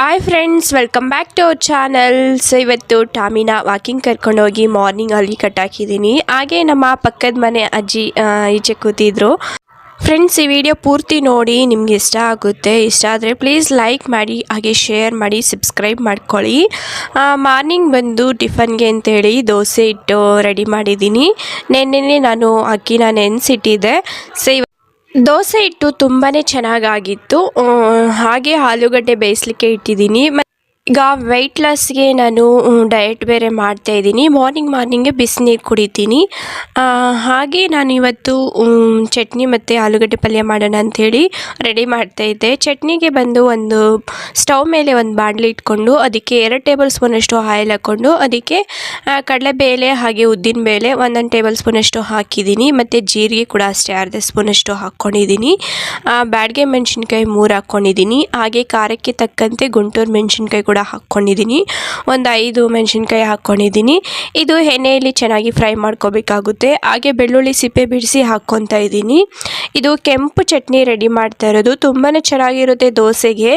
Hi friends welcome back to our channel so ಇವತ್ತು ಟಾಮಿನ walking ಕರ್ಕೊಂಡೋಗಿ ಮಾರ್ನಿಂಗ್ ಅಲ್ಲಿ ಕಟ್ಟಾಕಿದ್ದೀನಿ. ಹಾಗೆ ನಮ್ಮ ಪಕ್ಕದ ಮನೆ ಅಜ್ಜಿ ಈಚೆ ಕೂತಿದ್ರು. ಫ್ರೆಂಡ್ಸ್ ಈ ವಿಡಿಯೋ ಪೂರ್ತಿ ನೋಡಿ ನಿಮ್ಗೆ ಇಷ್ಟ ಆಗುತ್ತೆ. ಇಷ್ಟ ಆದರೆ ಪ್ಲೀಸ್ ಲೈಕ್ ಮಾಡಿ, ಹಾಗೆ ಶೇರ್ ಮಾಡಿ ಸಬ್ಸ್ಕ್ರೈಬ್ ಮಾಡ್ಕೊಳ್ಳಿ. ಮಾರ್ನಿಂಗ್ ಬಂದು ಟಿಫನ್ಗೆ ಅಂತೇಳಿ ದೋಸೆ ಇಟ್ಟು ರೆಡಿ ಮಾಡಿದ್ದೀನಿ. ನೆನ್ನೆನೆ ನಾನು ಅಕ್ಕಿನ ನೆನೆಸಿಟ್ಟಿದ್ದೆ. ಸೊ ದೋಸೆ ಹಿಟ್ಟು ತುಂಬಾ ಚೆನ್ನಾಗಾಗಿತ್ತು. ಹಾಗೆ ಆಲೂಗಡ್ಡೆ ಬೇಯಿಸ್ಲಿಕ್ಕೆ ಇಟ್ಟಿದ್ದೀನಿ. ಈಗ ವೆಯ್ಟ್ ಲಾಸ್ಗೆ ನಾನು ಡಯಟ್ ಬೇರೆ ಮಾಡ್ತಾ ಇದ್ದೀನಿ. ಮಾರ್ನಿಂಗ್ ಮಾರ್ನಿಂಗೇ ಬಿಸಿನೀರು ಕುಡಿತೀನಿ. ಹಾಗೆ ನಾನು ಇವತ್ತು ಚಟ್ನಿ ಮತ್ತು ಆಲೂಗಡ್ಡೆ ಪಲ್ಯ ಮಾಡೋಣ ಅಂಥೇಳಿ ರೆಡಿ ಮಾಡ್ತಾ ಇದ್ದೆ. ಚಟ್ನಿಗೆ ಬಂದು ಒಂದು ಸ್ಟವ್ ಮೇಲೆ ಒಂದು ಬಾಣಲಿ ಇಟ್ಕೊಂಡು, ಅದಕ್ಕೆ ಎರಡು ಟೇಬಲ್ ಸ್ಪೂನಷ್ಟು ಆಯಿಲ್ ಹಾಕ್ಕೊಂಡು, ಅದಕ್ಕೆ ಕಡಲೆಬೇಳೆ ಹಾಗೆ ಉದ್ದಿನ ಬೇಳೆ ಒಂದೊಂದು ಟೇಬಲ್ ಸ್ಪೂನಷ್ಟು ಹಾಕಿದ್ದೀನಿ. ಮತ್ತು ಜೀರಿಗೆ ಕೂಡ ಅಷ್ಟೇ, ಅರ್ಧ ಸ್ಪೂನಷ್ಟು ಹಾಕ್ಕೊಂಡಿದ್ದೀನಿ ಬ್ಯಾಡಗೆ ಮೆಣಸಿನ್ಕಾಯಿ ಮೂರು ಹಾಕ್ಕೊಂಡಿದ್ದೀನಿ ಹಾಗೆ ಖಾರಕ್ಕೆ ತಕ್ಕಂತೆ ಗುಂಟೂರು ಮೆಣಸಿನ್ಕಾಯಿ ಕೂಡ ಹಾಕ್ಕೊಂಡಿದ್ದೀನಿ. ಒಂದು ಐದು ಮೆಣಸಿನ್ಕಾಯಿ ಹಾಕ್ಕೊಂಡಿದ್ದೀನಿ. ಇದು ಎಣ್ಣೆಯಲ್ಲಿ ಚೆನ್ನಾಗಿ ಫ್ರೈ ಮಾಡ್ಕೋಬೇಕಾಗುತ್ತೆ. ಹಾಗೆ ಬೆಳ್ಳುಳ್ಳಿ ಸಿಪ್ಪೆ ಬಿಡಿಸಿ ಹಾಕ್ಕೊತಾ ಇದ್ದೀನಿ. ಇದು ಕೆಂಪು ಚಟ್ನಿ ರೆಡಿ ಮಾಡ್ತಾ ಇರೋದು. ತುಂಬಾ ಚೆನ್ನಾಗಿರುತ್ತೆ ದೋಸೆಗೆ.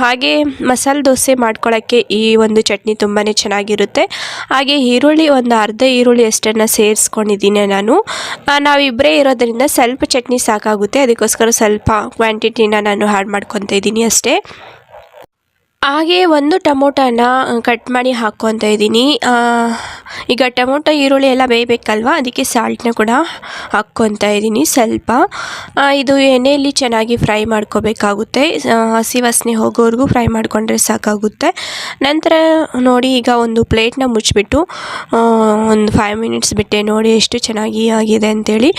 ಹಾಗೆ ಮಸಾಲೆ ದೋಸೆ ಮಾಡ್ಕೊಳ್ಳೋಕ್ಕೆ ಈ ಒಂದು ಚಟ್ನಿ ತುಂಬಾ ಚೆನ್ನಾಗಿರುತ್ತೆ. ಹಾಗೆ ಈರುಳ್ಳಿ, ಒಂದು ಅರ್ಧ ಈರುಳ್ಳಿ ಅಷ್ಟನ್ನು ಸೇರಿಸ್ಕೊಂಡಿದ್ದೀನಿ ನಾನು. ನಾವಿಬ್ಬರೇ ಇರೋದರಿಂದ ಸ್ವಲ್ಪ ಚಟ್ನಿ ಸಾಕಾಗುತ್ತೆ. ಅದಕ್ಕೋಸ್ಕರ ಸ್ವಲ್ಪ ಕ್ವಾಂಟಿಟಿನ ನಾನು ಆ್ಯಡ್ ಮಾಡ್ಕೊತಾ ಇದ್ದೀನಿ ಅಷ್ಟೇ. ಹಾಗೆ ಒಂದು ಟೊಮೊಟೊನ ಕಟ್ ಮಾಡಿ ಹಾಕ್ಕೊತ ಇದ್ದೀನಿ. ಈಗ ಟೊಮೊಟೊ, ಈರುಳ್ಳಿ ಎಲ್ಲ ಬೇಯಬೇಕಲ್ವ? ಅದಕ್ಕೆ ಸಾಲ್ಟ್ನ ಕೂಡ ಹಾಕ್ಕೊತ ಇದ್ದೀನಿ ಸ್ವಲ್ಪ. ಇದು ಎಣ್ಣೆಯಲ್ಲಿ ಚೆನ್ನಾಗಿ ಫ್ರೈ ಮಾಡ್ಕೋಬೇಕಾಗುತ್ತೆ. ಹಸಿ ವಾಸನೆ ಹೋಗೋವರೆಗೂ ಫ್ರೈ ಮಾಡಿಕೊಂಡ್ರೆ ಸಾಕಾಗುತ್ತೆ. ನಂತರ ನೋಡಿ ಈಗ ಒಂದು ಪ್ಲೇಟ್ನ ಮುಚ್ಚಿಬಿಟ್ಟು ಒಂದು ಫೈವ್ ಮಿನಿಟ್ಸ್ ಬಿಟ್ಟೆ ನೋಡಿ ಎಷ್ಟು ಚೆನ್ನಾಗಿ ಆಗಿದೆ ಅಂತೇಳಿ.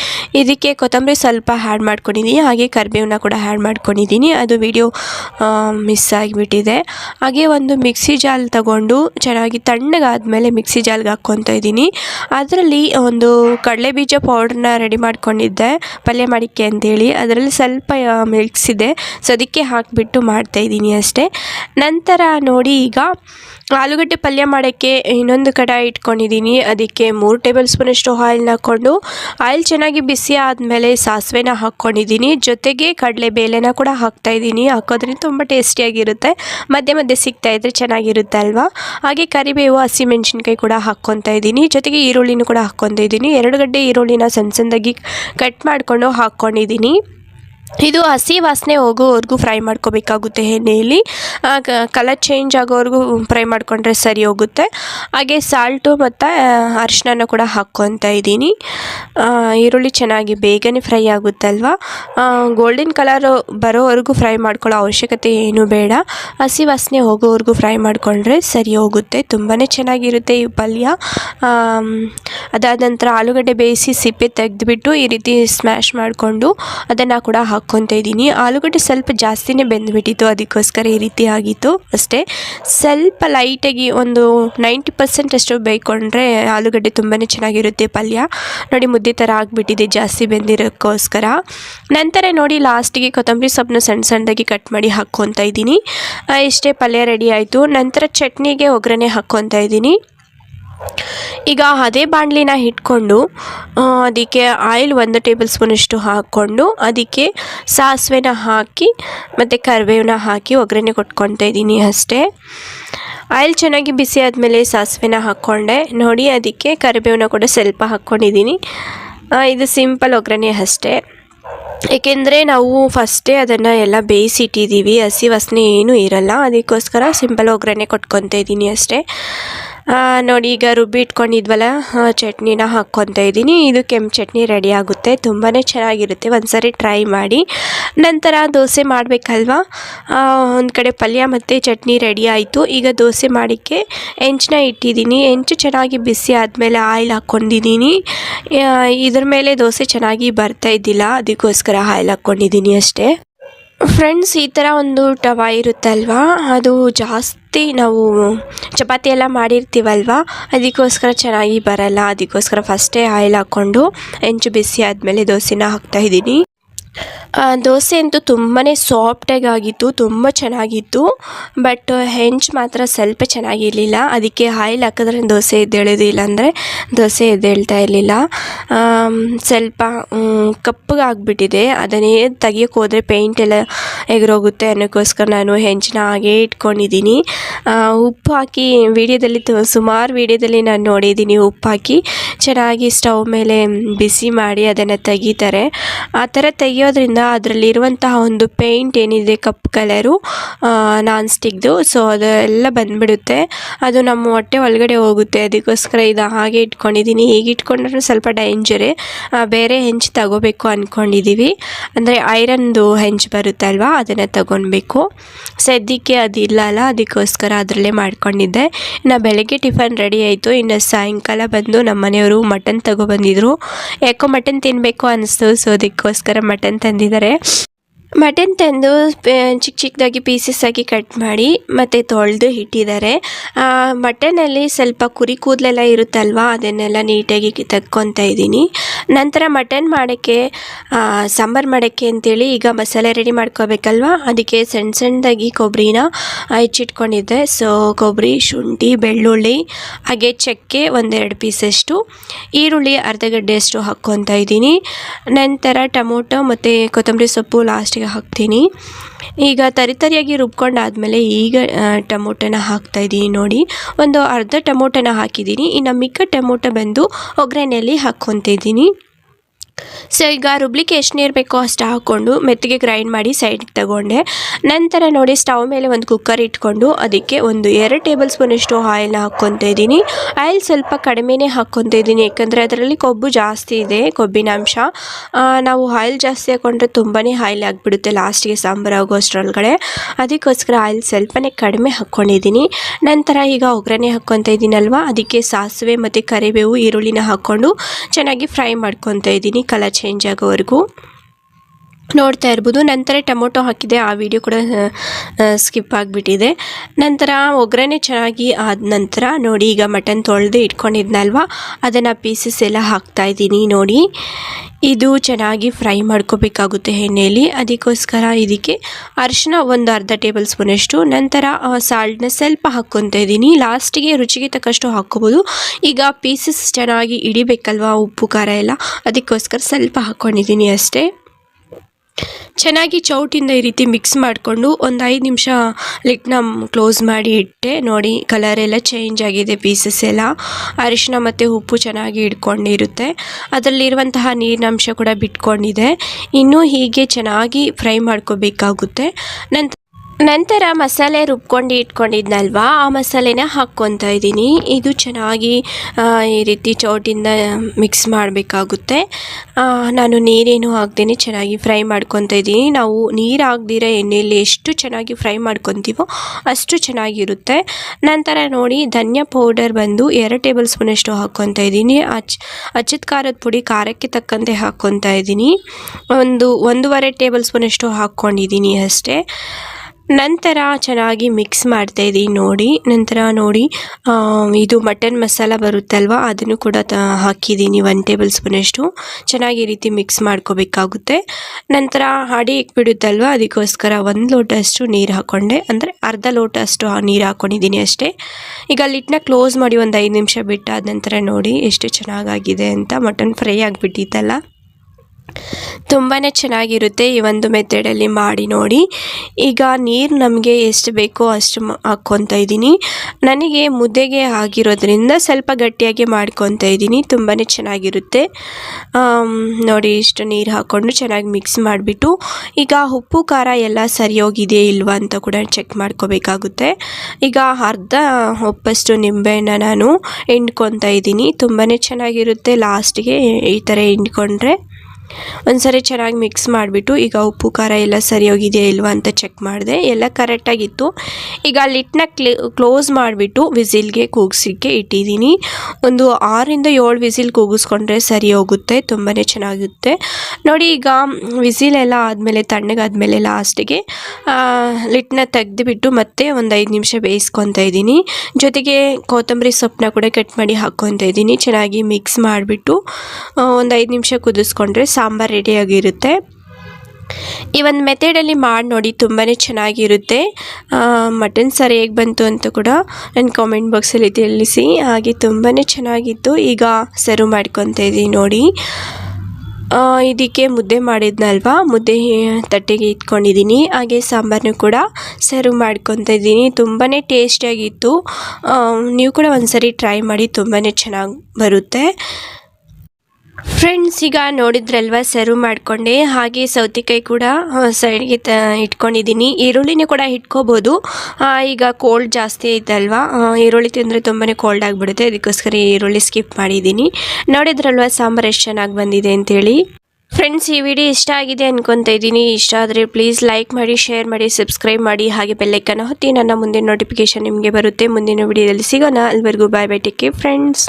ಇದಕ್ಕೆ ಕೊತ್ತಂಬರಿ ಸ್ವಲ್ಪ ಆ್ಯಡ್ ಮಾಡ್ಕೊಂಡಿದ್ದೀನಿ. ಹಾಗೆ ಕರಿಬೇವನ್ನ ಕೂಡ ಆ್ಯಡ್ ಮಾಡ್ಕೊಂಡಿದ್ದೀನಿ. ಅದು ವಿಡಿಯೋ ಮಿಸ್ ಆಗಿಬಿಟ್ಟಿದೆ. ಹಾಗೆ ಒಂದು ಮಿಕ್ಸಿ ಜಾಲ್ ತಗೊಂಡು ಚೆನ್ನಾಗಿ ತಣ್ಣಗಾದ್ಮೇಲೆ ಮಿಕ್ಸಿ ಜಾಲ್ಗೆ ಹಾಕ್ಕೊತಾ ಇದ್ದೀನಿ. ಅದರಲ್ಲಿ ಒಂದು ಕಡಲೆ ಬೀಜ ಪೌಡ್ರನ್ನ ರೆಡಿ ಮಾಡ್ಕೊಂಡಿದ್ದೆ, ಪಲ್ಯ ಮಾಡಿಕ್ಕೆ ಅಂತೇಳಿ. ಅದರಲ್ಲಿ ಸ್ವಲ್ಪ ಮಿಕ್ಸ್ ಇದೆ. ಸೊ ಅದಕ್ಕೆ ಹಾಕಿಬಿಟ್ಟು ಮಾಡ್ತಾಯಿದ್ದೀನಿ ಅಷ್ಟೇ. ನಂತರ ನೋಡಿ ಈಗ ಆಲೂಗಡ್ಡೆ ಪಲ್ಯ ಮಾಡೋಕ್ಕೆ ಇನ್ನೊಂದು ಕಡಾಯಿ ಇಟ್ಕೊಂಡಿದ್ದೀನಿ. ಅದಕ್ಕೆ ಮೂರು ಟೇಬಲ್ ಸ್ಪೂನಷ್ಟು ಆಯಿಲ್ನ ಹಾಕ್ಕೊಂಡು ಆಯಿಲ್ ಚೆನ್ನಾಗಿ ಬಿಸಿ ಆದಮೇಲೆ ಸಾಸಿವೆನ ಹಾಕ್ಕೊಂಡಿದ್ದೀನಿ. ಜೊತೆಗೆ ಕಡಲೆ ಬೇಳೆನ ಕೂಡ ಹಾಕ್ತಾಯಿದ್ದೀನಿ ಹಾಕೋದ್ರಿಂದ ತುಂಬ ಟೇಸ್ಟಿಯಾಗಿರುತ್ತೆ ಮಧ್ಯೆ ಮಧ್ಯೆ ಸಿಗ್ತಾ ಇದ್ರೆ ಚೆನ್ನಾಗಿರುತ್ತೆ ಅಲ್ವಾ ಹಾಗೆ ಕರಿಬೇವು ಹಸಿಮೆಣ್ಸಿನ್ಕಾಯಿ ಕೂಡ ಹಾಕ್ಕೊತಾ ಇದ್ದೀನಿ. ಜೊತೆಗೆ ಈರುಳ್ಳಿನೂ ಕೂಡ ಹಾಕ್ಕೊತಾ ಇದ್ದೀನಿ. ಎರಡು ಗಡ್ಡೆ ಈರುಳ್ಳಿನ ಸಣ್ಣ ಸಣ್ಣದಾಗಿ ಕಟ್ ಮಾಡಿಕೊಂಡು ಹಾಕ್ಕೊಂಡಿದ್ದೀನಿ. ಇದು ಹಸಿ ವಾಸನೆ ಹೋಗೋವರೆಗೂ ಫ್ರೈ ಮಾಡ್ಕೋಬೇಕಾಗುತ್ತೆ ಎಣ್ಣೆಯಲ್ಲಿ. ಕಲರ್ ಚೇಂಜ್ ಆಗೋವರೆಗೂ ಫ್ರೈ ಮಾಡಿಕೊಂಡ್ರೆ ಸರಿ ಹೋಗುತ್ತೆ. ಹಾಗೆ ಸಾಲ್ಟು ಮತ್ತು ಅರಿಶಿನ ಕೂಡ ಹಾಕ್ಕೊತಾ ಇದ್ದೀನಿ. ಈರುಳ್ಳಿ ಚೆನ್ನಾಗಿ ಬೇಗನೆ ಫ್ರೈ ಆಗುತ್ತಲ್ವ? ಗೋಲ್ಡನ್ ಕಲರ್ ಬರೋವರೆಗೂ ಫ್ರೈ ಮಾಡ್ಕೊಳ್ಳೋ ಅವಶ್ಯಕತೆ ಏನೂ ಬೇಡ. ಹಸಿ ವಾಸನೆ ಹೋಗೋವರೆಗೂ ಫ್ರೈ ಮಾಡಿಕೊಂಡ್ರೆ ಸರಿ ಹೋಗುತ್ತೆ. ತುಂಬಾ ಚೆನ್ನಾಗಿರುತ್ತೆ ಈ ಪಲ್ಯ. ಅದಾದ ನಂತರ ಆಲೂಗಡ್ಡೆ ಬೇಯಿಸಿ ಸಿಪ್ಪೆ ತೆಗೆದುಬಿಟ್ಟು ಈ ರೀತಿ ಸ್ಮ್ಯಾಶ್ ಮಾಡಿಕೊಂಡು ಅದನ್ನು ಕೂಡ ಹಾಕ್ಕೊತಾ ಇದ್ದೀನಿ. ಆಲೂಗಡ್ಡೆ ಸ್ವಲ್ಪ ಜಾಸ್ತಿನೇ ಬೆಂದುಬಿಟ್ಟಿತ್ತು, ಅದಕ್ಕೋಸ್ಕರ ಈ ರೀತಿ ಆಗಿತ್ತು ಅಷ್ಟೇ. ಸ್ವಲ್ಪ ಲೈಟಾಗಿ ಒಂದು ನೈಂಟಿ ಪರ್ಸೆಂಟ್ ಅಷ್ಟು ಬೇಯ್ಕೊಂಡ್ರೆ ಆಲೂಗಡ್ಡೆ ತುಂಬಾ ಚೆನ್ನಾಗಿರುತ್ತೆ ಪಲ್ಯ. ನೋಡಿ, ಮುದ್ದೆ ಥರ ಆಗಿಬಿಟ್ಟಿದೆ ಜಾಸ್ತಿ ಬೆಂದಿರೋಕ್ಕೋಸ್ಕರ. ನಂತರ ನೋಡಿ ಲಾಸ್ಟಿಗೆ ಕೊತ್ತಂಬರಿ ಸೊಪ್ಪನ್ನು ಸಣ್ಣ ಸಣ್ಣದಾಗಿ ಕಟ್ ಮಾಡಿ ಹಾಕ್ಕೊತಾ ಇದ್ದೀನಿ. ಇಷ್ಟೇ ಪಲ್ಯ ರೆಡಿ ಆಯಿತು. ನಂತರ ಚಟ್ನಿಗೆ ಒಗ್ಗರಣೆ ಹಾಕ್ಕೊತಾ ಇದ್ದೀನಿ. ಈಗ ಅದೇ ಬಾಣಲಿನ ಇಟ್ಕೊಂಡು ಅದಕ್ಕೆ ಆಯಿಲ್ ಒಂದು ಟೇಬಲ್ ಸ್ಪೂನಷ್ಟು ಹಾಕ್ಕೊಂಡು, ಅದಕ್ಕೆ ಸಾಸಿವೆನ ಹಾಕಿ, ಮತ್ತು ಕರಿಬೇವನ್ನ ಹಾಕಿ ಒಗ್ಗರಣೆ ಕೊಟ್ಕೊತಾ ಇದ್ದೀನಿ ಅಷ್ಟೇ. ಆಯಿಲ್ ಚೆನ್ನಾಗಿ ಬಿಸಿ ಆದಮೇಲೆ ಸಾಸಿವೆನ ಹಾಕ್ಕೊಂಡೆ. ನೋಡಿ, ಅದಕ್ಕೆ ಕರಿಬೇವನ್ನ ಕೂಡ ಸ್ವಲ್ಪ ಹಾಕ್ಕೊಂಡಿದ್ದೀನಿ. ಇದು ಸಿಂಪಲ್ ಒಗ್ಗರಣೆ ಅಷ್ಟೇ. ಏಕೆಂದರೆ ನಾವು ಫಸ್ಟೇ ಅದನ್ನು ಎಲ್ಲ ಬೇಯಿಸಿಟ್ಟಿದ್ದೀವಿ. ಹಸಿ ವಾಸನೆ ಏನೂ ಇರಲ್ಲ. ಅದಕ್ಕೋಸ್ಕರ ಸಿಂಪಲ್ ಒಗ್ಗರಣೆ ಕೊಟ್ಕೊತಾ ಇದ್ದೀನಿ ಅಷ್ಟೇ. ನೋಡಿ, ಈಗ ರುಬ್ಬಿ ಇಟ್ಕೊಂಡಿದ್ವಲ್ಲ ಚಟ್ನಿನ ಹಾಕ್ಕೊತಾ ಇದ್ದೀನಿ. ಇದು ಕೆಂಪು ಚಟ್ನಿ ರೆಡಿ ಆಗುತ್ತೆ. ತುಂಬಾ ಚೆನ್ನಾಗಿರುತ್ತೆ. ಒಂದ್ಸರಿ ಟ್ರೈ ಮಾಡಿ. ನಂತರ ದೋಸೆ ಮಾಡಬೇಕಲ್ವಾ? ಒಂದು ಕಡೆ ಪಲ್ಯ ಮತ್ತು ಚಟ್ನಿ ರೆಡಿ ಆಯಿತು. ಈಗ ದೋಸೆ ಮಾಡೋಕ್ಕೆ ಹೆಂಚನ್ನ ಇಟ್ಟಿದ್ದೀನಿ. ಹೆಂಚು ಚೆನ್ನಾಗಿ ಬಿಸಿ ಆದಮೇಲೆ ಆಯಿಲ್ ಹಾಕ್ಕೊಂಡಿದ್ದೀನಿ. ಇದ್ರ ಮೇಲೆ ದೋಸೆ ಚೆನ್ನಾಗಿ ಬರ್ತಾ ಇದ್ದಿಲ್ಲ. ಅದಕ್ಕೋಸ್ಕರ ಆಯಿಲ್ ಹಾಕ್ಕೊಂಡಿದ್ದೀನಿ ಅಷ್ಟೇ. ಫ್ರೆಂಡ್ಸ್ ಈ ಥರ ಒಂದು ಟವ ಇರುತ್ತಲ್ವಾ? ಅದು ಜಾಸ್ತಿ ನಾವು ಚಪಾತಿ ಎಲ್ಲ ಮಾಡಿರ್ತೀವಲ್ವ? ಅದಕ್ಕೋಸ್ಕರ ಚೆನ್ನಾಗಿ ಬರಲ್ಲ. ಅದಕ್ಕೋಸ್ಕರ ಫಸ್ಟೇ ಆಯಿಲ್ ಹಾಕ್ಕೊಂಡು, ಹೆಂಚು ಬಿಸಿ ಆದಮೇಲೆ ದೋಸೆನ ಹಾಕ್ತಾಯಿದ್ದೀನಿ ದೋಸೆ ಅಂತೂ ತುಂಬಾ ಸಾಫ್ಟಾಗಿ ಆಗಿತ್ತು, ತುಂಬ ಚೆನ್ನಾಗಿತ್ತು ಬಟ್ ಹೆಂಚ್ ಮಾತ್ರ ಸ್ವಲ್ಪ ಚೆನ್ನಾಗಿರಲಿಲ್ಲ. ಅದಕ್ಕೆ ಆಯಿಲ್ ಹಾಕಿದ್ರೆ ದೋಸೆ ಎದ್ದೇಳೋದಿಲ್ಲ ಇಲ್ಲಾಂದರೆ ದೋಸೆ ಎದ್ದೇಳ್ತಾ ಇರಲಿಲ್ಲ. ಸ್ವಲ್ಪ ಕಪ್ಪಗೆ ಆಗಿಬಿಟ್ಟಿದೆ ಅದನ್ನೇ ತೆಗಿಯೋಕೆ ಹೋದರೆ ಪೇಂಟ್ ಎಲ್ಲ ಎಗರೋಗುತ್ತೆ ಅನ್ನೋಕ್ಕೋಸ್ಕರ ನಾನು ಹೆಂಚನ್ನ ಹಾಗೇ ಇಟ್ಕೊಂಡಿದ್ದೀನಿ. ಉಪ್ಪು ಹಾಕಿ ವೀಡಿಯೋದಲ್ಲಿ ಸುಮಾರು ವೀಡಿಯೋದಲ್ಲಿ ನಾನು ನೋಡಿದ್ದೀನಿ ಉಪ್ಪು ಹಾಕಿ. ಚೆನ್ನಾಗಿ ಸ್ಟವ್ ಮೇಲೆ ಬಿಸಿ ಮಾಡಿ ಅದನ್ನು ತೆಗಿತಾರೆ. ಆ ಥರ ತೆಗಿಯೋದ್ರಿಂದ ಅದರಲ್ಲಿರುವಂತಹ ಒಂದು ಪೇಂಟ್ ಏನಿದೆ ಕಪ್ಪು ಕಲರು ನಾನ್ ಸ್ಟಿಕ್ದು ಸೊ, ಅದೆಲ್ಲ ಬಂದುಬಿಡುತ್ತೆ. ಅದು ನಮ್ಮ ಹೊಟ್ಟೆ ಒಳಗಡೆ ಹೋಗುತ್ತೆ. ಅದಕ್ಕೋಸ್ಕರ ಇದು ಹಾಗೆ ಇಟ್ಕೊಂಡಿದ್ದೀನಿ. ಹೀಗೆ ಇಟ್ಕೊಂಡ್ರೂ ಸ್ವಲ್ಪ ಡೇಂಜರೇ. ಬೇರೆ ಹೆಂಚು ತಗೋಬೇಕು ಅಂದ್ಕೊಂಡಿದ್ದೀವಿ ಅಂದರೆ ಐರನ್ದು ಹೆಂಚು ಬರುತ್ತಲ್ವ, ಅದನ್ನು ತಗೊಳ್ಬೇಕು ಸದ್ಯಕ್ಕೆ ಅದಿಲ್ಲ ಅಲ್ಲ, ಅದಕ್ಕೋಸ್ಕರ ಅದರಲ್ಲೇ ಮಾಡ್ಕೊಂಡಿದ್ದೆ. ಇನ್ನು ಬೆಳಗ್ಗೆ ಟಿಫನ್ ರೆಡಿ ಆಯಿತು. ಇನ್ನು ಸಾಯಂಕಾಲ ಬಂದು ನಮ್ಮ ಮನೆಯವರು ಮಟನ್ ತಗೊಬಂದಿದ್ರು. ಯಾಕೋ ಮಟನ್ ತಿನ್ನಬೇಕು ಅನ್ನಿಸ್ತು ಸೊ, ಅದಕ್ಕೋಸ್ಕರ ಮಟನ್ ತಂದಿದ್ದಾರೆ ಮಟನ್ ತಂದು ಚಿಕ್ಕ ಚಿಕ್ಕದಾಗಿ ಪೀಸಸ್ ಆಗಿ ಕಟ್ ಮಾಡಿ, ಮತ್ತು ತೊಳೆದು ಇಟ್ಟಿದ್ದಾರೆ. ಮಟನಲ್ಲಿ ಸ್ವಲ್ಪ ಕುರಿ ಕೂದಲೆಲ್ಲ ಇರುತ್ತಲ್ವ, ಅದನ್ನೆಲ್ಲ ನೀಟಾಗಿ ತೆಕ್ಕೊತಾ ಇದ್ದೀನಿ. ನಂತರ ಮಟನ್ ಮಾಡೋಕ್ಕೆ ಸಾಂಬಾರು ಮಾಡೋಕ್ಕೆ ಅಂತೇಳಿ ಈಗ ಮಸಾಲೆ ರೆಡಿ ಮಾಡ್ಕೋಬೇಕಲ್ವ? ಅದಕ್ಕೆ ಸಣ್ಣ ಸಣ್ಣದಾಗಿ ಕೊಬ್ಬರಿನ ಹೆಚ್ಚಿಟ್ಕೊಂಡಿದ್ದೆ. ಸೊ ಕೊಬ್ಬರಿ ಶುಂಠಿ, ಬೆಳ್ಳುಳ್ಳಿ, ಹಾಗೆ ಚಕ್ಕೆ ಒಂದೆರಡು ಪೀಸಷ್ಟು ಈರುಳ್ಳಿ ಅರ್ಧ ಗಡ್ಡೆಯಷ್ಟು ಹಾಕ್ಕೊತಾ ಇದ್ದೀನಿ. ನಂತರ ಟೊಮೊಟೊ ಮತ್ತು ಕೊತ್ತಂಬರಿ ಸೊಪ್ಪು ಲಾಸ್ಟಿಗೆ ಹಾಕ್ತೀನಿ. ಈಗ ತರಿತರಿಯಾಗಿ ರುಬ್ಕೊಂಡಾದ್ಮೇಲೆ ಈಗ ಟೊಮೊಟೊನ ಹಾಕ್ತಾ ಇದ್ದೀನಿ ನೋಡಿ. ಒಂದು ಅರ್ಧ ಟೊಮೊಟೊನ ಹಾಕಿದ್ದೀನಿ. ಇನ್ನು ಮಿಕ್ಕ ಟೊಮೊಟೊ ಬಂದು ಒಗ್ಗರಣೆಯಲ್ಲಿ ಹಾಕ್ಕೊತಾ ಇದ್ದೀನಿ. ಸೊ ಈಗ ರುಬ್ಲಿಕ್ಕೆ ಎಷ್ಟು ನೀರು ಬೇಕೋ ಅಷ್ಟು ಹಾಕ್ಕೊಂಡು ಮೆತ್ತಗೆ ಗ್ರೈಂಡ್ ಮಾಡಿ ಸೈಡ್ಗೆ ತಗೊಂಡೆ. ನಂತರ ನೋಡಿ ಸ್ಟವ್ ಮೇಲೆ ಒಂದು ಕುಕ್ಕರ್ ಇಟ್ಕೊಂಡು ಅದಕ್ಕೆ ಒಂದು ಎರಡು ಟೇಬಲ್ ಸ್ಪೂನಷ್ಟು ಆಯಿಲ್ನ ಹಾಕ್ಕೊತ ಇದ್ದೀನಿ. ಆಯಿಲ್ ಸ್ವಲ್ಪ ಕಡಿಮೆನೇ ಹಾಕ್ಕೊತ ಇದ್ದೀನಿ, ಯಾಕಂದರೆ ಅದರಲ್ಲಿ ಕೊಬ್ಬು ಜಾಸ್ತಿ ಇದೆ, ಕೊಬ್ಬಿನ ಅಂಶ. ನಾವು ಆಯಿಲ್ ಜಾಸ್ತಿ ಹಾಕ್ಕೊಂಡ್ರೆ ತುಂಬಾ ಆಯಿಲ್ ಆಗಿಬಿಡುತ್ತೆ ಲಾಸ್ಟಿಗೆ ಸಾಂಬಾರು ಆಗೋ ಅಷ್ಟರೊಳಗಡೆ. ಅದಕ್ಕೋಸ್ಕರ ಆಯಿಲ್ ಸ್ವಲ್ಪನೇ ಕಡಿಮೆ ಹಾಕ್ಕೊಂಡಿದ್ದೀನಿ ನಂತರ ಈಗ ಒಗ್ಗರಣೆ ಹಾಕ್ಕೊತ ಇದ್ದೀನಲ್ವ, ಅದಕ್ಕೆ ಸಾಸಿವೆ ಮತ್ತು ಕರಿಬೇವು, ಈರುಳ್ಳಿನ ಹಾಕ್ಕೊಂಡು ಚೆನ್ನಾಗಿ ಫ್ರೈ ಮಾಡ್ಕೊತ ಇದ್ದೀನಿ. ಕಲರ್ ಚೇಂಜ್ ಆಗೋವರೆಗೂ ನೋಡ್ತಾ ಇರ್ಬೋದು. ನಂತರ ಟೊಮೊಟೊ ಹಾಕಿದೆ. ಆ ವಿಡಿಯೋ ಕೂಡ ಸ್ಕಿಪ್ ಆಗಿಬಿಟ್ಟಿದೆ. ನಂತರ ಒಗ್ಗರಣೆ ಚೆನ್ನಾಗಿ ಆದ ನಂತರ ನೋಡಿ, ಈಗ ಮಟನ್ ತೊಳೆದು ಇಟ್ಕೊಂಡಿದ್ನಲ್ವ? ಅದನ್ನು ಪೀಸಸ್ ಎಲ್ಲ ಹಾಕ್ತಾ ಇದ್ದೀನಿ ನೋಡಿ. ಇದು ಚೆನ್ನಾಗಿ ಫ್ರೈ ಮಾಡ್ಕೋಬೇಕಾಗುತ್ತೆ ಎಣ್ಣೆಯಲ್ಲಿ. ಅದಕ್ಕೋಸ್ಕರ ಇದಕ್ಕೆ ಅರಿಶಿನ ಒಂದು ಅರ್ಧ ಟೇಬಲ್ ಸ್ಪೂನಷ್ಟು, ನಂತರ ಸಾಲ್ಟ್ನ ಸ್ವಲ್ಪ ಹಾಕ್ಕೊತಾ ಇದ್ದೀನಿ. ಲಾಸ್ಟಿಗೆ ರುಚಿಗೆ ತಕ್ಕಷ್ಟು ಹಾಕ್ಕೋಬೋದು. ಈಗ ಪೀಸಸ್ ಚೆನ್ನಾಗಿ ಇಡಿಬೇಕಲ್ವ ಉಪ್ಪು, ಖಾರ ಎಲ್ಲ? ಅದಕ್ಕೋಸ್ಕರ ಸ್ವಲ್ಪ ಹಾಕ್ಕೊಂಡಿದ್ದೀನಿ ಅಷ್ಟೇ. ಚೆನ್ನಾಗಿ ಚೌಟಿಂದ ಈ ರೀತಿ ಮಿಕ್ಸ್ ಮಾಡಿಕೊಂಡು ಒಂದು ಐದು ನಿಮಿಷ ಲಿಟ್ನ ಕ್ಲೋಸ್ ಮಾಡಿ ಇಟ್ಟೆ. ನೋಡಿ ಕಲರ್ ಎಲ್ಲ ಚೇಂಜ್ ಆಗಿದೆ ಪೀಸಸ್ ಎಲ್ಲ. ಅರಿಶಿನ ಮತ್ತು ಉಪ್ಪು ಚೆನ್ನಾಗಿ ಹಿಡ್ಕೊಂಡಿರುತ್ತೆ. ಅದರಲ್ಲಿರುವಂತಹ ನೀರಿನಂಶ ಕೂಡ ಬಿಟ್ಕೊಂಡಿದೆ. ಇನ್ನೂ ಹೀಗೆ ಚೆನ್ನಾಗಿ ಫ್ರೈ ಮಾಡ್ಕೋಬೇಕಾಗುತ್ತೆ. ನಂತರ ನಂತರ ಮಸಾಲೆ ರುಬ್ಕೊಂಡು ಇಟ್ಕೊಂಡಿದ್ನಲ್ವಾ? ಆ ಮಸಾಲೆನ ಹಾಕ್ಕೊತಾ ಇದ್ದೀನಿ. ಇದು ಚೆನ್ನಾಗಿ ಈ ರೀತಿ ಚೌಟಿಂದ ಮಿಕ್ಸ್ ಮಾಡಬೇಕಾಗುತ್ತೆ. ನಾನು ನೀರೇನು ಹಾಕ್ದೇನೆ ಚೆನ್ನಾಗಿ ಫ್ರೈ ಮಾಡ್ಕೊತ ಇದ್ದೀನಿ. ನಾವು ನೀರು ಹಾಕ್ದಿರ ಎಣ್ಣೆಯಲ್ಲಿ ಎಷ್ಟು ಚೆನ್ನಾಗಿ ಫ್ರೈ ಮಾಡ್ಕೊತೀವೋ ಅಷ್ಟು ಚೆನ್ನಾಗಿರುತ್ತೆ. ನಂತರ ನೋಡಿ, ಧನ್ಯ ಪೌಡರ್ ಬಂದು ಎರಡು ಟೇಬಲ್ ಸ್ಪೂನಷ್ಟು ಹಾಕ್ಕೊತಾ ಇದ್ದೀನಿ. ಅಚ್, ಅಚ್ಚದ ಖಾರದ ಪುಡಿ ಖಾರಕ್ಕೆ ತಕ್ಕಂತೆ ಹಾಕ್ಕೊತಾ ಇದ್ದೀನಿ. ಒಂದು, ಒಂದೂವರೆ ಟೇಬಲ್ ಸ್ಪೂನಷ್ಟು ಹಾಕ್ಕೊಂಡಿದ್ದೀನಿ ಅಷ್ಟೇ. ನಂತರ ಚೆನ್ನಾಗಿ ಮಿಕ್ಸ್ ಮಾಡ್ತಾ ಇದ್ದೀನಿ ನೋಡಿ. ನಂತರ ನೋಡಿ ಇದು ಮಟನ್ ಮಸಾಲ ಬರುತ್ತಲ್ವ, ಅದನ್ನು ಕೂಡ ಹಾಕಿದ್ದೀನಿ ಒನ್ ಟೇಬಲ್ ಸ್ಪೂನಷ್ಟು ಚೆನ್ನಾಗಿ ರೀತಿ ಮಿಕ್ಸ್ ಮಾಡ್ಕೋಬೇಕಾಗುತ್ತೆ. ನಂತರ ಹಾಡಿ ಇಕ್ಬಿಡುತ್ತಲ್ವ ಅದಕ್ಕೋಸ್ಕರ ಒಂದು ಲೋಟ ಅಷ್ಟು ನೀರು ಹಾಕ್ಕೊಂಡೆ ಅಂದರೆ ಅರ್ಧ ಲೋಟ ಅಷ್ಟು ನೀರು ಹಾಕ್ಕೊಂಡಿದ್ದೀನಿ ಅಷ್ಟೇ. ಈಗ ಲಿಟ್ನ ಕ್ಲೋಸ್ ಮಾಡಿ ಒಂದು ಐದು ನಿಮಿಷ ಬಿಟ್ಟಾದ ನಂತರ ನೋಡಿ ಎಷ್ಟು ಚೆನ್ನಾಗಾಗಿದೆ ಅಂತ. ಮಟನ್ ಫ್ರೈ ಆಗಿಬಿಟ್ಟಿತ್ತಲ್ಲ. ತುಂಬಾ ಚೆನ್ನಾಗಿರುತ್ತೆ ಈ ಒಂದು ಮೆಥಡಲ್ಲಿ ಮಾಡಿ ನೋಡಿ. ಈಗ ನೀರು ನಮಗೆ ಎಷ್ಟು ಬೇಕೋ ಅಷ್ಟು ಹಾಕ್ಕೊತಾ ಇದ್ದೀನಿ. ನನಗೆ ಮುದ್ದೆಗೆ ಆಗಿರೋದ್ರಿಂದ ಸ್ವಲ್ಪ ಗಟ್ಟಿಯಾಗಿ ಮಾಡ್ಕೊತಾ ಇದ್ದೀನಿ. ತುಂಬಾ ಚೆನ್ನಾಗಿರುತ್ತೆ. ನೋಡಿ ಇಷ್ಟು ನೀರು ಹಾಕ್ಕೊಂಡು ಚೆನ್ನಾಗಿ ಮಿಕ್ಸ್ ಮಾಡಿಬಿಟ್ಟು. ಈಗ ಉಪ್ಪು, ಖಾರ ಎಲ್ಲ ಸರಿ ಇಲ್ವಾ ಅಂತ ಕೂಡ ಚೆಕ್ ಮಾಡ್ಕೋಬೇಕಾಗುತ್ತೆ. ಈಗ ಅರ್ಧ ಒಪ್ಪಷ್ಟು ನಿಂಬೆಹಣ್ಣ ನಾನು ಹಿಂಡ್ಕೊತಾ ಇದ್ದೀನಿ. ತುಂಬಾ ಚೆನ್ನಾಗಿರುತ್ತೆ ಲಾಸ್ಟಿಗೆ ಈ ಥರ ಹಿಂಡ್ಕೊಂಡ್ರೆ. ಒಂದ್ಸರಿ ಚೆನ್ನಾಗಿ ಮಿಕ್ಸ್ ಮಾಡಿಬಿಟ್ಟು, ಈಗ ಉಪ್ಪು, ಖಾರ ಎಲ್ಲ ಸರಿ ಹೋಗಿದೆಯಾ ಇಲ್ವಾ ಅಂತ ಚೆಕ್ ಮಾಡಿದೆ. ಎಲ್ಲ ಕರೆಕ್ಟಾಗಿತ್ತು ಈಗ ಲಿಟ್ನ ಕ್ಲೇ ಕ್ಲೋಸ್ ಮಾಡಿಬಿಟ್ಟು ವಿಸಿಲ್ಗೆ ಕೂಗಿಸಿಕ್ಕೆ ಇಟ್ಟಿದ್ದೀನಿ. ಒಂದು ಆರರಿಂದ ಏಳು ವಿಸಿಲ್ ಕೂಗಿಸ್ಕೊಂಡ್ರೆ ಸರಿ ಹೋಗುತ್ತೆ ತುಂಬಾ ಚೆನ್ನಾಗಿರುತ್ತೆ. ನೋಡಿ, ಈಗ ವಿಸಿಲ್ ಎಲ್ಲ ಆದಮೇಲೆ ತಣ್ಣಗಾದ್ಮೇಲೆ ಲಾಸ್ಟಿಗೆ ಲಿಟ್ನ ತೆಗೆದುಬಿಟ್ಟು ಮತ್ತೆ ಒಂದು ಐದು ನಿಮಿಷ ಬೇಯಿಸ್ಕೊತಾ ಇದ್ದೀನಿ. ಜೊತೆಗೆ ಕೊತ್ತಂಬರಿ ಸೊಪ್ಪನ್ನ ಕೂಡ ಕಟ್ ಮಾಡಿ ಹಾಕ್ಕೊತಾ ಇದ್ದೀನಿ. ಚೆನ್ನಾಗಿ ಮಿಕ್ಸ್ ಮಾಡಿಬಿಟ್ಟು ಒಂದು ಐದು ನಿಮಿಷ ಕುದಿಸ್ಕೊಂಡ್ರೆ ಸಾಂಬಾರು ರೆಡಿಯಾಗಿರುತ್ತೆ. ಈ ಒಂದು ಮೆಥಡಲ್ಲಿ ಮಾಡಿ ನೋಡಿ ತುಂಬಾ ಚೆನ್ನಾಗಿರುತ್ತೆ. ಮಟನ್ ಸಾರಿ ಹೇಗೆ ಬಂತು ಅಂತ ಕೂಡ ನನ್ನ ಕಾಮೆಂಟ್ ಬಾಕ್ಸಲ್ಲಿ ತಿಳಿಸಿ. ಹಾಗೆ ತುಂಬಾ ಚೆನ್ನಾಗಿತ್ತು. ಈಗ ಸರ್ವ್ ಮಾಡ್ಕೊತಾ ಇದ್ದೀನಿ ನೋಡಿ. ಇದಕ್ಕೆ ಮುದ್ದೆ ಮಾಡಿದ್ನಲ್ವಾ? ಮುದ್ದೆ ತಟ್ಟೆಗೆ ಇಟ್ಕೊಂಡಿದ್ದೀನಿ ಹಾಗೆ ಸಾಂಬಾರನ್ನು ಕೂಡ ಸರ್ವ್ ಮಾಡ್ಕೊತಾ ಇದ್ದೀನಿ ತುಂಬಾ ಟೇಸ್ಟಿಯಾಗಿತ್ತು ನೀವು ಕೂಡ ಒಂದ್ಸರಿ ಟ್ರೈ ಮಾಡಿ ತುಂಬಾ ಚೆನ್ನಾಗಿ ಬರುತ್ತೆ. ಫ್ರೆಂಡ್ಸ್ ಈಗ ನೋಡಿದ್ರಲ್ವ ಸರ್ವ್ ಮಾಡಿಕೊಂಡೆ, ಹಾಗೆ ಸೌತೆಕಾಯಿ ಕೂಡ ಸೈಡ್ಗೆ ತ, ಇಟ್ಕೊಂಡಿದ್ದೀನಿ. ಈರುಳ್ಳಿನೇ ಕೂಡ ಇಟ್ಕೋಬೋದು. ಈಗ ಕೋಲ್ಡ್ ಜಾಸ್ತಿ ಐತಲ್ವಾ ಈರುಳ್ಳಿ ತಿಂದರೆ ತುಂಬಾ ಕೋಲ್ಡ್ ಆಗಿಬಿಡುತ್ತೆ, ಅದಕ್ಕೋಸ್ಕರ ಈರುಳ್ಳಿ ಸ್ಕಿಪ್ ಮಾಡಿದ್ದೀನಿ. ನೋಡಿದ್ರಲ್ವ, ಸಾಂಬಾರು ಎಷ್ಟು ಚೆನ್ನಾಗಿ ಬಂದಿದೆ ಅಂತೇಳಿ? ಫ್ರೆಂಡ್ಸ್ ಈ ವಿಡಿಯೋ ಇಷ್ಟ ಆಗಿದೆ ಅನ್ಕೊತಾ ಇದ್ದೀನಿ. ಇಷ್ಟ ಆದರೆ ಪ್ಲೀಸ್ ಲೈಕ್ ಮಾಡಿ ಶೇರ್ ಮಾಡಿ ಸಬ್ಸ್ಕ್ರೈಬ್ ಮಾಡಿ, ಹಾಗೆ ಬೆಲ್ಲೈಕನ್ನು ಹೊತ್ತಿ ನನ್ನ ಮುಂದಿನ ನೋಟಿಫಿಕೇಶನ್ ನಿಮಗೆ ಬರುತ್ತೆ. ಮುಂದಿನ ವಿಡಿಯೋದಲ್ಲಿ ಸಿಗೋಣ. ಅಲ್ಲಿವರೆಗೂ ಬಾಯ್ ಬೈ ಟೇಕ್ ಫ್ರೆಂಡ್ಸ್